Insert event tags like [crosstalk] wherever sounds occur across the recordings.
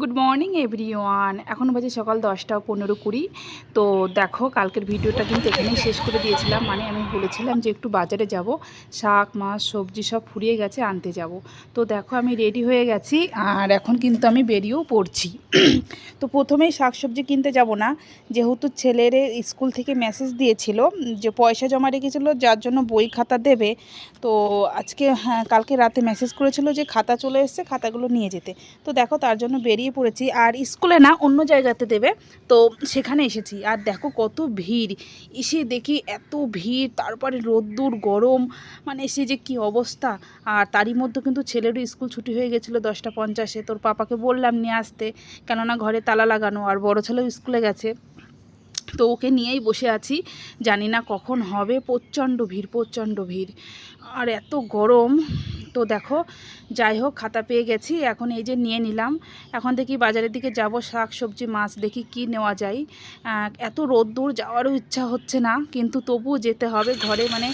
Good morning everyone এখন বাজে সকাল দশটা পনেরো কুড়ি। তো দেখো, কালকের ভিডিওটা কিন্তু এখানেই শেষ করে দিয়েছিলাম। মানে আমি বলেছিলাম যে একটু বাজারে যাব। শাক, মাছ, সবজি সব ফুরিয়ে গেছে, আনতে যাব। তো দেখো, আমি রেডি হয়ে গেছি। আর এখন কিন্তু আমি বেরিয়েও পড়ছি। তো প্রথমেই শাক সবজি কিনতে যাব না। যেহেতু ছেলের স্কুল থেকে মেসেজ দিয়েছিল যে পয়সা জমা রেখেছিলো, যার জন্য বই খাতা দেবে। তো আজকে হ্যাঁ কালকে রাতে মেসেজ করেছিল যে খাতা চলে এসছে, খাতাগুলো নিয়ে যেতে। তো দেখো, তার জন্য বেরিয়ে পড়েছি আর স্কুলে না অন্য জায়গাতে দেবে, তো সেখানে এসেছি। আর দেখো কত ভিড়, এসে দেখি এত ভিড়, তারপরে রোদ্দুর, গরম মানে এসে যে কি অবস্থা। আর তারই মধ্যে কিন্তু ছেলেরও স্কুল ছুটি হয়ে গেছিল দশটা পঞ্চাশে, তোর পাপাকে বললাম নিয়ে আসতে, কেননা ঘরে তালা লাগানো আর বড় ছেলেও স্কুলে গেছে। তো ওকে নিয়েই বসে আছি, জানি না কখন হবে, প্রচণ্ড ভিড় প্রচণ্ড ভিড়। আর এত গরম তো দেখো, যাই হোক, খাতা পেয়ে গেছি, এখন এই যে নিয়ে নিলাম। এখন দেখি বাজারের দিকে যাব, শাক, সবজি, মাছ, দেখি কি নেওয়া যায়। এত রোদ্দুর, যাওয়ারও ইচ্ছা হচ্ছে না, কিন্তু তবুও যেতে হবে, ঘরে মানে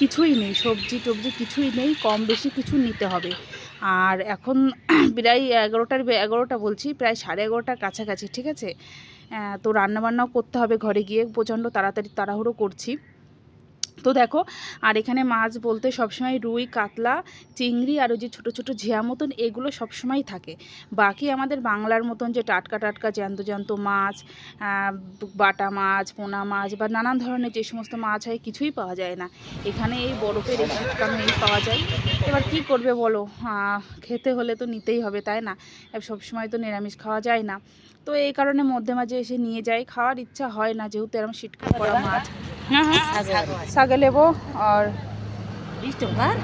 কিছুই নেই, সবজি টবজি কিছুই নেই, কম বেশি কিছু নিতে হবে। আর এখন [clears throat] প্রায় এগারোটার এগারোটা বলছি, প্রায় সাড়ে এগারোটার কাছাকাছি, ঠিক আছে? তো রান্নাবান্নাও করতে হবে ঘরে গিয়ে, প্রচণ্ড তাড়াতাড়ি, তাড়াহুড়ো করছি। তো দেখো, আর এখানে মাছ বলতে সবসময় রুই, কাতলা, চিংড়ি আর ওই যে ছোটো ছোটো ঝিয়া মতন এগুলো সবসময় থাকে। বাকি আমাদের বাংলার মতন যে টাটকা টাটকা জ্যান্ত জ্যান্ত মাছ বাটা মাছ, পোনা মাছ বা নানান ধরনের যে সমস্ত মাছ হয় কিছুই পাওয়া যায় না। এখানে এই বরফের এই পাওয়া যায়। এবার কি করবে বলো? খেতে হলে তো নিতেই হবে, তাই না? সবসময় তো নিরামিষ খাওয়া যায় না। তো এই কারণে মধ্যে মাঝে এসে নিয়ে যাই খাওয়ার ইচ্ছা হয় না, যেহেতু এরকম শিটকা করা মাছ। হ্যাঁ হ্যাঁ আর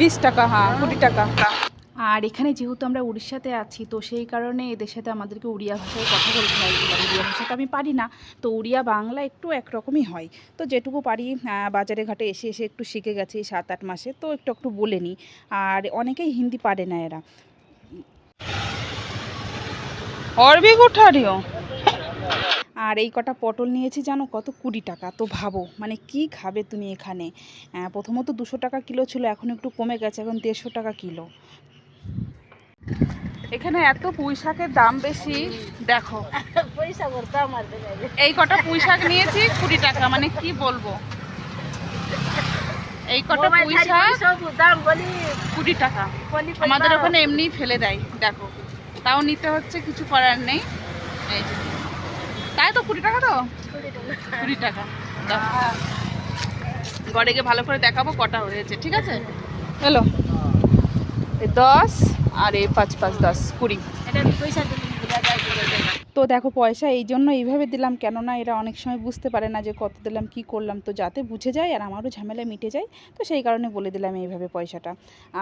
বিশ টাকা? হ্যাঁ কুড়ি টাকা। আর এখানে যেহেতু আমরা উড়িষ্যাতে আছি তো সেই কারণে এদের সাথে আমাদেরকে উড়িয়া ভাষায় কথা বলতে হয়। উড়িয়া ভাষাটা আমি পারি না তো উড়িয়া বাংলা একটু একরকমই হয়। তো যেটুকু পারি বাজারে ঘাটে এসে এসে একটু শিখে গেছি সাত আট মাসে তো একটু একটু বলে নিই। আর অনেকেই হিন্দি পারে না এরা। অরবি কুঠারিও আর এই কটা পটল নিয়েছি জানো কত কুড়ি টাকা? তো ভাবো মানে কি খাবে তুমি এখানে? প্রথমত দুশো টাকা কিলো ছিল এখন একটু কমে গেছে এখন দেড়শো টাকা কিলো। এখানে এত পুঁই শাকের দাম বেশি দেখো। এই কটা পুঁই শাক নিয়েছি কুড়ি টাকা মানে কি বলব? এই কটা পুঁই শাক দাম বলি। কুড়ি টাকা। আমাদের ওখানে এমনি ফেলে দেয় দেখো। তাও নিতে হচ্ছে কিছু করার নেই। এই যে। তাই তো কুড়ি টাকা তো? কুড়ি টাকা। ঘরে গিয়ে ভালো করে দেখাবো কটা হয়েছে ঠিক আছে? হ্যালো দশ আর এই পাঁচ পাঁচ দশ কুড়ি। এটা না। তো দেখো পয়সা এই জন্য এইভাবে দিলাম কেননা এরা অনেক সময় বুঝতে পারে না যে কত দিলাম কি করলাম। তো যাতে বুঝে যায় আর আমারও ঝামেলা মিটে যায় তো সেই কারণে বলে দিলাম এইভাবে পয়সাটা।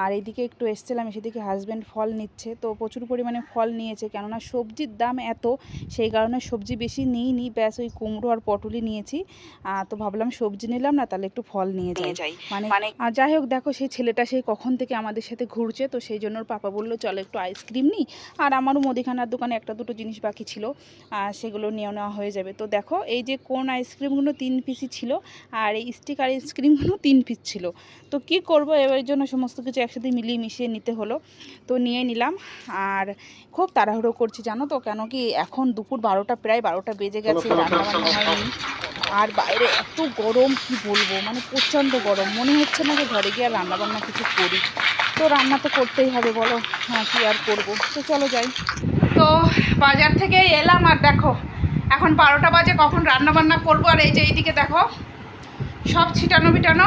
আর এইদিকে একটু এসছিলাম সেদিকে হাজব্যান্ড ফল নিচ্ছে তো প্রচুর পরিমাণে ফল নিয়েছে কেননা সবজির দাম এত সেই কারণে সবজি বেশি নিইনি ব্যাস ওই কুমড়ো আর পটলই নিয়েছি। তো ভাবলাম সবজি নিলাম না তাহলে একটু ফল নিয়ে যাই। মানে মানে আর যাই হোক দেখো সেই ছেলেটা সেই কখন থেকে আমাদের সাথে ঘুরছে তো সেই জন্য পাপা বলল চলো একটু আইসক্রিম নিই আর আমারও মুদিখানার দোকানে একটা দুটো জিনিস বাকি ছিল আর সেগুলো নিয়ে নেওয়া হয়ে যাবে। তো দেখো এই যে কোন আইসক্রিমগুলো তিন পিসই ছিল আর এই স্টিক আইসক্রিমগুলো তিন পিস ছিল। তো কি করব এবার জন্য সমস্ত কিছু একসাথে মিলিয়ে মিশিয়ে নিতে হলো। তো নিয়ে নিলাম আর খুব তাড়াহুড়ো করছি জানো তো? কেন কি এখন দুপুর বারোটা প্রায় বারোটা বেজে গেছে রান্নাবান্না হয়নি। আর বাইরে এত গরম কি বলব? মানে প্রচণ্ড গরম। মনে হচ্ছে না যে ঘরে গিয়ে আর রান্নাবান্না কিছু করি। তো রান্না তো করতেই হবে বলো। হ্যাঁ কি আর করব? তো চলো যাই। তো বাজার থেকে এলাম আর দেখো, এখন বারোটা বাজে, কখন রান্না বান্না করব আর এই যে এইদিকে দেখো, সব ছিটানো বিটানো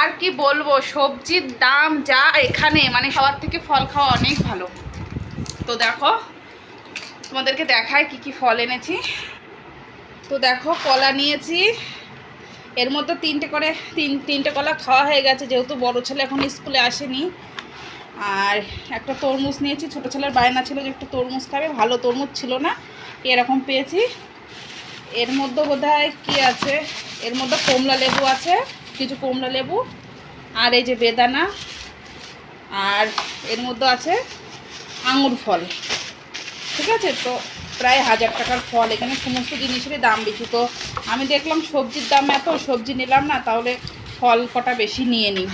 আর কি বলব, সবজির দাম যা এখানে মানে সবার থেকে ফল খাওয়া অনেক ভালো। তো দেখো, তোমাদেরকে দেখায় কি কি ফল এনেছি। তো দেখো, কলা নিয়েছি, এর মধ্যে তিনটে করে, তিন, তিনটে কলা খাওয়া হয়ে গেছে, যেহেতু বড় ছেলে এখন স্কুলে আসেনি। আর একটা তরমুজ নিয়েছি, ছোটো ছেলের বায়না ছিল যে একটু তরমুজ খাবে, ভালো তরমুজ ছিল না এরকম পেয়েছি। এর মধ্যে বোধহয় কি আছে? এর মধ্যে কমলা লেবু আছে, কিছু কমলা লেবু, আর এই যে বেদানা, আর এর মধ্যে আছে আঙুর ফল। ঠিক আছে? তো প্রায় হাজার টাকার ফল, এখানে সমস্ত জিনিসেরই দাম বেশি তো আমি দেখলাম সবজির দাম এত, সবজি নিলাম না, তাহলে ফল কটা বেশি নিয়ে নিই।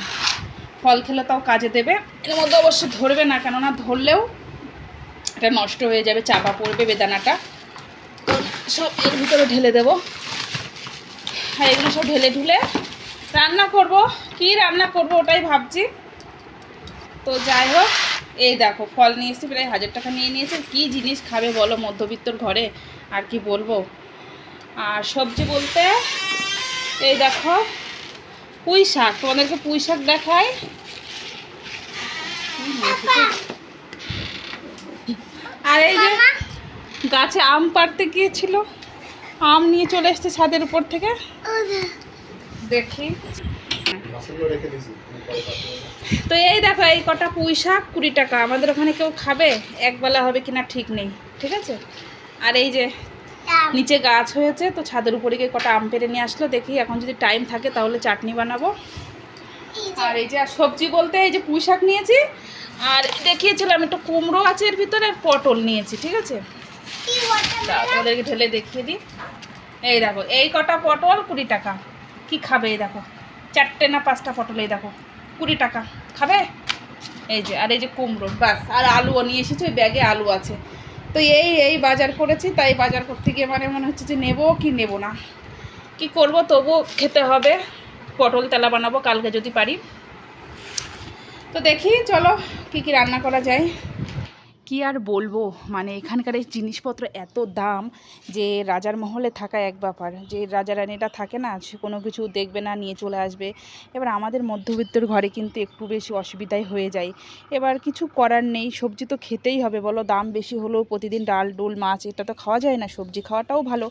ফল খেলে তাও কাজে দেবে। এর মধ্যে অবশ্য ধরবে না, কেননা ধরলেও এটা নষ্ট হয়ে যাবে, চাপা পড়বে বেদানাটা। তো সব এর ভিতরে ঢেলে দেবো। আর এগুলো সব ঢেলে ঢুলে রান্না করব। কি রান্না করব ওটাই ভাবছি। তো যাই হোক, এই দেখো, ফল নিয়ে প্রায় হাজার টাকা নিয়ে নিয়েছে। কি জিনিস খাবে বলো মধ্যবিত্তর ঘরে? আর কি বলব? আর সবজি বলতে, এই দেখো পুঁই শাক তোমাদেরকে পুঁই শাক দেখায় আর এই যে গাছে আম পাড়তে গিয়েছিল, আম নিয়ে চলে এসছে ছাদের উপর থেকে। দেখি। তো এই দেখো, এই কটা পুঁই শাক কুড়ি টাকা। আমাদের ওখানে কেউ খাবে? একবেলা হবে কিনা ঠিক নেই, ঠিক আছে? আর এই যে নিচে গাছ হয়েছে তো ছাদের উপরে গিয়ে কটা আম পেরে নিয়ে আসলো। দেখি এখন যদি টাইম থাকে তাহলে চাটনি বানাবো। আর এই যে আর সবজি বলতে এই যে পুঁই শাক নিয়েছি আর দেখিয়েছিলাম একটু কুমড়ো আছে এর ভিতরে আর পটল নিয়েছি ঠিক আছে? দাও, তোমাদেরকে ঢেলে দেখিয়ে দিই। এই দেখো এই কটা পটল কুড়ি টাকা। কি খাবে এই দেখো? চারটে না পাঁচটা পটল এই দেখো কুড়ি টাকা। খাবে? এই যে আর এই যে কুমড়ো বাস আর আলুও নিয়ে এসেছি ওই ব্যাগে আলু আছে। তো এই এই বাজার করেছি তাই বাজার করতে গিয়ে মানে মনে হচ্ছে যে নেব কি নেব না। কি করব তবু খেতে হবে পটল তেলা বানাবো কালকে যদি পারি। তো দেখি চলো কি কি রান্না করা যায়। কি আর বলব? মানে এখানকার এই জিনিসপত্র এত দাম যে রাজার মহলে থাকা এক ব্যাপার। যে রাজা রানীরা থাকে না, সে কোনো কিছু দেখবে না, নিয়ে চলে আসবে। এবার আমাদের মধ্যবিত্তর ঘরে কিন্তু একটু বেশি অসুবিধাই হয়ে যায়। এবার কিছু করার নেই, সবজি তো খেতেই হবে, বলো। দাম বেশি হলেও প্রতিদিন ডাল, ডুল, মাছ, এটা তো খাওয়া যায় না। সবজি খাওয়াটাও ভালো।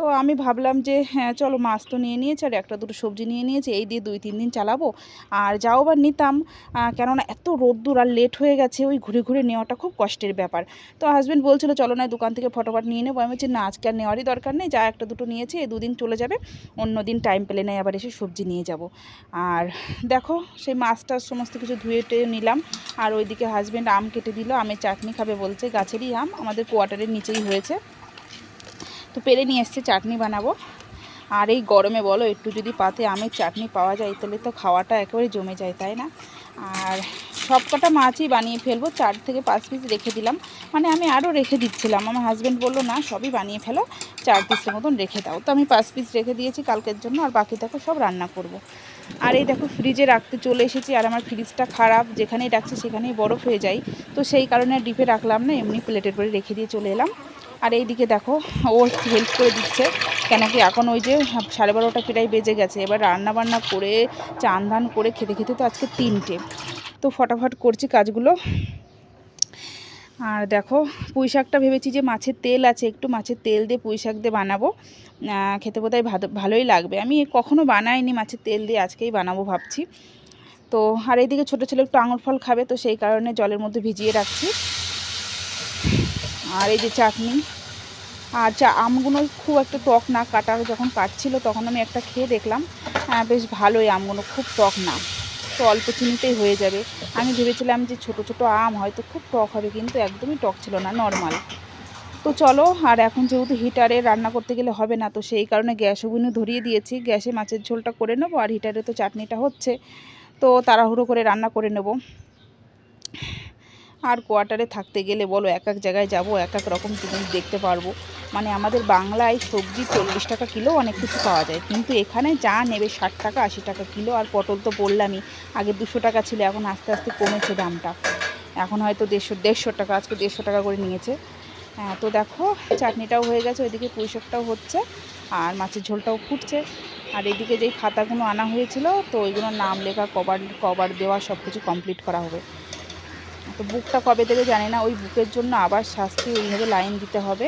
তো আমি ভাবলাম যে হ্যাঁ চলো মাছ তো নিয়ে নিয়েছে আর একটা দুটো সবজি নিয়ে নিয়েছে, এই দিয়ে দুই, তিন দিন চালাবো। আর যাও বা নিতাম কেননা এত রোদ্দুর আর লেট হয়ে গেছে, ওই ঘুরে ঘুরে নেওয়াটা খুব কষ্টের ব্যাপার। তো হাজব্যান্ড বলছিল, চলো না, দোকান থেকে ফটোফট নিয়ে নেব। আমি বলছি, না, আজকে আর নেওয়ারই দরকার নেই, যা একটা দুটো নিয়েছি, এই দুদিন চলে যাবে, অন্য দিন টাইম পেলে নেই, আবার এসে সবজি নিয়ে যাব। আর দেখো, সেই মাছটা সমস্ত কিছু ধুয়ে টুয়ে নিলাম, আর ওইদিকে হাজব্যান্ড আম কেটে দিল, আমের চাটনি খাবে বলছে, গাছেরই আম, আমাদের কোয়ার্টারের নিচেই হয়েছে। তো পেরে নিয়ে এসছে, চাটনি বানাবো। আর এই গরমে বলো, একটু যদি পাতে আমের চাটনি পাওয়া যায়, তাহলে তো খাওয়াটা একেবারে জমে যায়, তাই না? আর সব কটা মাছই বানিয়ে ফেলব, চার থেকে পাঁচ পিস রেখে দিলাম। মানে আমি আরও রেখে দিচ্ছিলাম, আমার হাজব্যান্ড বলল, না, সবই বানিয়ে ফেলো, চার পিসের মতন রেখে দাও। তো আমি পাঁচ পিস রেখে দিয়েছি কালকের জন্য, আর বাকি দেখো সব রান্না করব। আর এই দেখো ফ্রিজে রাখতে চলে এসেছি, আর আমার ফ্রিজটা খারাপ, যেখানেই রাখছি সেখানেই বরফ হয়ে যায়। তো সেই কারণে ডিপে রাখলাম না, এমনি প্লেটের পরে রেখে দিয়ে চলে এলাম। আর এইদিকে দেখো, ও হেল্প করে দিচ্ছে। কেন কি এখন ওই যে সাড়ে বারোটা প্রায় বেজে গেছে। এবার রান্না বান্না করে চান ধান করে খেতে খেতে তো আজকে তিনটে। তো ফটাফট করছি কাজগুলো। আর দেখো, পুঁই শাকটা ভেবেছি যে মাছের তেল আছে, একটু মাছের তেল দিয়ে পুঁই শাক দিয়ে বানাবো। খেতে বোধহয় ভালো- ভালোই লাগবে। আমি কখনো বানাইনি মাছের তেল দিয়ে, আজকেই বানাবো ভাবছি। তো, আর এইদিকে ছোটো ছেলে একটু আঙুর ফল খাবে, তো সেই কারণে জলের মধ্যে ভিজিয়ে রাখছি। আর এই যে চাটনি চা, আমগুলো খুব একটা টক না, কাটা যখন কাটছিল তখন আমি একটা খেয়ে দেখলাম হ্যাঁ বেশ ভালোই আমগুলো, খুব টক না, তো অল্প চিনিতেই হয়ে যাবে। আমি ভেবেছিলাম যে ছোট ছোট আম হয়তো খুব টক হবে, কিন্তু একদমই টক ছিল না, নর্মাল। তো চলো, আর এখন যেহেতু হিটারে রান্না করতে গেলে হবে না, তো সেই কারণে গ্যাস ওভেনে ধরিয়ে দিয়েছি। গ্যাসে মাছের ঝোলটা করে নেব, আর হিটারে তো চাটনিটা হচ্ছে, তো তাড়াহুড়ো করে রান্না করে নেব। আর কোয়ার্টারে থাকতে গেলে বলো, এক এক জায়গায় যাব, এক এক রকম জিনিস দেখতে পারব। মানে আমাদের বাংলায় সবজি চল্লিশ টাকা কিলো অনেক কিছু পাওয়া যায়। কিন্তু এখানে যা নেবে ষাট টাকা, আশি টাকা কিলো। আর পটল তো বললামই, আগে দুশো টাকা ছিল, এখন আস্তে আস্তে কমেছে দামটা। এখন হয়তো দেড়শো দেড়শো টাকা, আজকে দেড়শো টাকা করে নিয়েছে। হ্যাঁ তো দেখো, চাটনিটাও হয়ে গেছে, ওইদিকে পুঁই শাকটাও হচ্ছে, আর মাছের ঝোলটাও ফুটছে। আর এদিকে যেই খাতাগুলো আনা হয়েছিল, তো ওইগুলোর নাম লেখা, কভার কভার দেওয়া সব কিছু কমপ্লিট করা হবে। তো বুকটা কবে দেবে জানি না, ওই বুকের জন্য আবার শাস্তি, ওইভাবে লাইন দিতে হবে।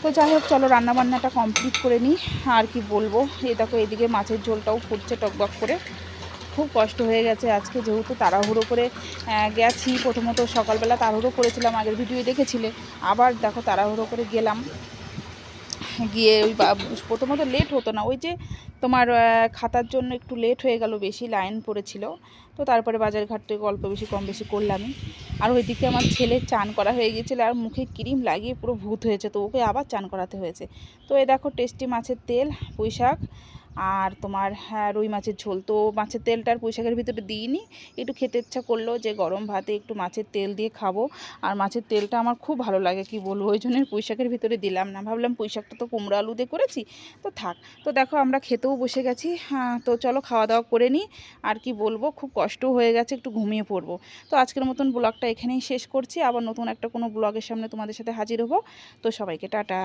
তো যাই হোক, চলো রান্নাবান্নাটা কমপ্লিট করে নিই, আর কি বলব। এই দেখো, এদিকে মাছের ঝোলটাও ফুটছে টকবক করে। খুব কষ্ট হয়ে গেছে আজকে, যেহেতু তাড়াহুড়ো করে গেছি। প্রথমত সকালবেলা তাড়াহুড়ো করেছিলাম, আগের ভিডিও দেখেছিলে। আবার দেখো, তাড়াহুড়ো করে গেলাম। গিয়ে ওই প্রথমত লেট হতো না, ওই যে তোমার খাতার জন্য একটু লেট হয়ে গেল, বেশি লাইন পড়েছিল। তো তারপরে বাজার ঘাট থেকে অল্প বেশি, কম বেশি করলামই। আর ওইদিকে আমার ছেলে চান করা হয়ে গিয়েছিল, আর মুখে ক্রিম লাগিয়ে পুরো ভূত হয়েছে, তো ওকে আবার চান করাতে হয়েছে। তো এ দেখো, টেস্টি মাছের তেল পুঁই শাক আর তোমার হ্যাঁ রুই মাছের ঝোল। তো মাছের তেলটার পুঁই শাকের ভিতরে দিইনি। একটু খেতে ইচ্ছা করল যে গরম ভাতে একটু মাছের তেল দিয়ে খাব। আর মাছের তেলটা আমার খুব ভালো লাগে, কি বলব? ওই জন্য পুঁই শাকের ভিতরে দিলাম না। ভাবলাম পুঁই শাকটা তো কুমড়ো আলু দিয়ে করেছি। তো থাক, তো দেখো আমরা খেতেও বসে গেছি। হ্যাঁ তো চলো খাওয়া দাওয়া করে নিই। আর কি বলব, খুব কষ্ট হয়ে গেছে, একটু ঘুমিয়ে পড়ব। তো আজকের মতন ব্লগটা এখানেই শেষ করছি। আবার নতুন একটা কোনো ব্লগের সামনে তোমাদের সাথে হাজির হব। তো সবাইকে টাটা।